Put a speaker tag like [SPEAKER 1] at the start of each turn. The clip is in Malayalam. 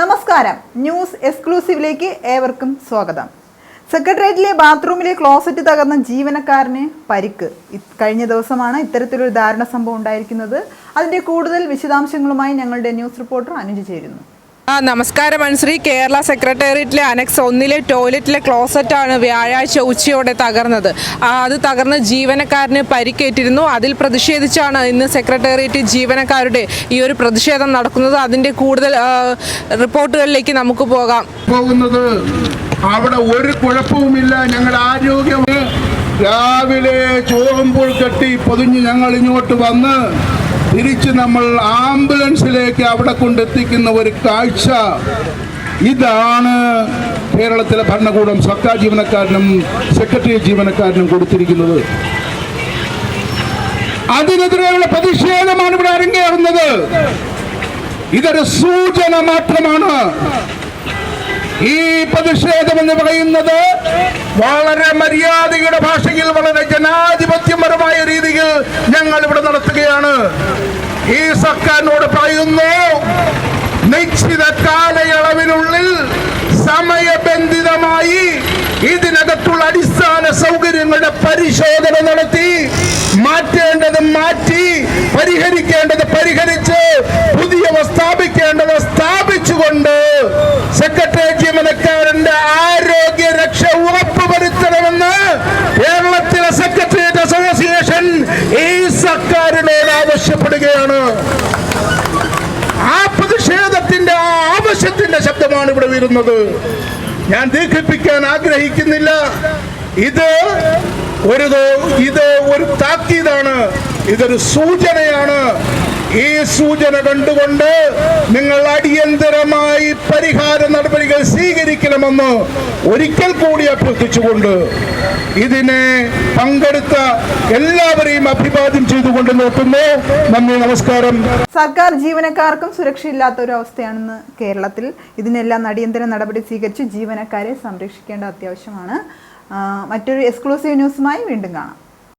[SPEAKER 1] നമസ്കാരം. ന്യൂസ് എക്സ്ക്ലൂസീവിലേക്ക് ഏവർക്കും സ്വാഗതം. സെക്രട്ടേറിയറ്റിലെ ബാത്റൂമിലെ ക്ലോസറ്റ് തകർന്ന ജീവനക്കാരന് പരിക്ക്. കഴിഞ്ഞ ദിവസമാണ് ഇത്തരത്തിലൊരു ദാരുണ സംഭവം ഉണ്ടായിരിക്കുന്നത്. അതിന്റെ കൂടുതൽ വിശദാംശങ്ങളുമായി ഞങ്ങളുടെ ന്യൂസ് റിപ്പോർട്ടർ അനുജ് ചേരുന്നു.
[SPEAKER 2] ആ നമസ്കാരം അനുശ്രീ. കേരള സെക്രട്ടേറിയറ്റിലെ അനക്സ് ഒന്നിലെ ടോയ്ലറ്റിലെ ക്ലോസറ്റാണ് വ്യാഴാഴ്ച ഉച്ചയോടെ തകർന്നത്. അത് തകർന്ന് ജീവനക്കാരന് പരിക്കേറ്റിരുന്നു. അതിൽ പ്രതിഷേധിച്ചാണ് ഇന്ന് സെക്രട്ടേറിയറ്റ് ജീവനക്കാരുടെ ഈ ഒരു പ്രതിഷേധം നടക്കുന്നത്. അതിന്റെ കൂടുതൽ റിപ്പോർട്ടുകളിലേക്ക് നമുക്ക് പോകാം.
[SPEAKER 3] പോകുന്നത് അവിടെ ഒരു കുഴപ്പവുമില്ല. ഞങ്ങളുടെ ആരോഗ്യം രാവിലെ ചോറുമ്പോൾ കെട്ടി പൊതിഞ്ഞ് ഞങ്ങൾ ഇങ്ങോട്ട് വന്ന് തിരിച്ച് നമ്മൾ ആംബുലൻസിലേക്ക് അവിടെ കൊണ്ടെത്തിക്കുന്ന ഒരു കാഴ്ച. ഇതാണ് കേരളത്തിലെ ഭരണകൂടം സർക്കാർ ജീവനക്കാരനും സെക്രട്ടറി ജീവനക്കാരനും കൊടുത്തിരിക്കുന്നത്. അതിനെതിരെയുള്ള പ്രതിഷേധമാണ് ഇവിടെ അരങ്ങേറുന്നത്. ഇതൊരു സൂചന മാത്രമാണ്. ഈ പ്രതിഷേധം എന്ന് പറയുന്നത് വളരെ മര്യാദയുടെ ഭാഷയിൽ വളരെ രീതിയിൽ ഞങ്ങൾ ഇവിടെ നടത്തുകയാണ്. ഈ സർക്കാരിനോട് പറയുന്നു നിശ്ചിത കാലയളവിനുള്ളിൽ സമയബന്ധിതമായി ഇതിനകത്തുള്ള അടിസ്ഥാന സൗകര്യങ്ങളുടെ പരിശോധന നടത്തി മാറ്റേണ്ടത് മാറ്റി പരിഹരിക്കേണ്ടത് പരിഹരിച്ച് പുതിയവ സ്ഥാപിക്കേണ്ടത് സ്ഥാപിച്ചുകൊണ്ട് സെക്രട്ടറി ജീവനക്കാരന്റെ ആരോഗ്യ രക്ഷ ഉറപ്പുവരുത്തണമെന്ന് കേരളത്തിലെ സെക്രട്ടേറിയറ്റ് അസോസിയേഷൻ ഈ സർക്കാരിനോട് ആവശ്യപ്പെടുകയാണ് ആ പ്രതിഷേധത്തിന്റെ ആ ആവശ്യത്തിന്റെ ശബ്ദമാണ് ഇവിടെ വരുന്നത് ഞാൻ ദീർഘിപ്പിക്കാൻ ആഗ്രഹിക്കുന്നില്ല. ഇത് ഒരു ഇത് ഒരു താക്കീതാണ്. ഇതൊരു സൂചനയാണ്. ഈ സൂചന കണ്ടുകൊണ്ട് നിങ്ങൾ അടിയന്തരമായി പരിഹാര നടപടികൾ സ്വീകരിക്കണമെന്ന് ഒരിക്കൽ കൂടി അഭ്യർത്ഥിച്ചുകൊണ്ട് ഇതിനെ പങ്കെടുത്ത എല്ലാവരെയും അഭിവാദ്യം ചെയ്തുകൊണ്ട് നിർത്തുന്നു നന്ദി നമസ്കാരം.
[SPEAKER 1] സർക്കാർ ജീവനക്കാർക്കും സുരക്ഷയില്ലാത്ത ഒരു അവസ്ഥയാണെന്ന് കേരളത്തിൽ. ഇതിനെല്ലാം അടിയന്തര നടപടി സ്വീകരിച്ച് ജീവനക്കാരെ സംരക്ഷിക്കേണ്ട അത്യാവശ്യമാണ്. മറ്റൊരു എക്സ്ക്ലൂസീവ് ന്യൂസുമായി വീണ്ടും കാണാം.